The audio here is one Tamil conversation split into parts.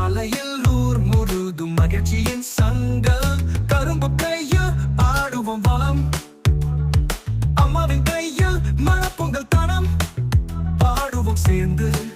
காலையில் ஊர் முழுதும் மகிழ்ச்சியின் சங்கம். கரும்பு கையில் ஆடுவோம் வளம். அம்மாவின் கையில் மணப்பொங்கல் தனம். பாடுவோம் சேர்ந்து.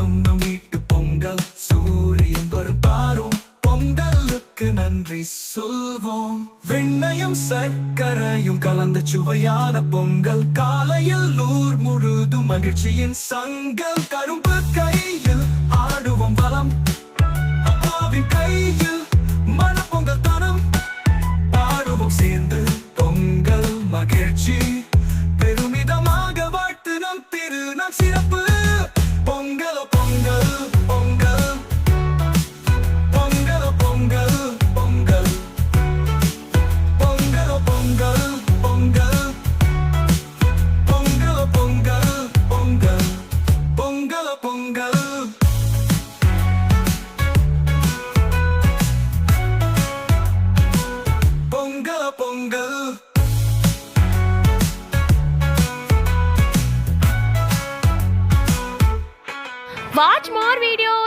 பொங்கலும் நம் வீட்டு பொங்கல். சூரியன் வரும் பொங்கலுக்கு நன்றி சொல்வோம். வெண்ணையும் சர்க்கரையும் கலந்த சுவையான பொங்கல். காலையில் நூர் முழுதும் மகிழ்ச்சியின் சங்கல். கரும்பு கையில் ஆடுவோம் வளம். அப்பாவின் கையில் மன பொங்கல் தனம். ஆடுவோம் சேர்ந்து பொங்கல் மகிழ்ச்சி. Pongal Watch more videos.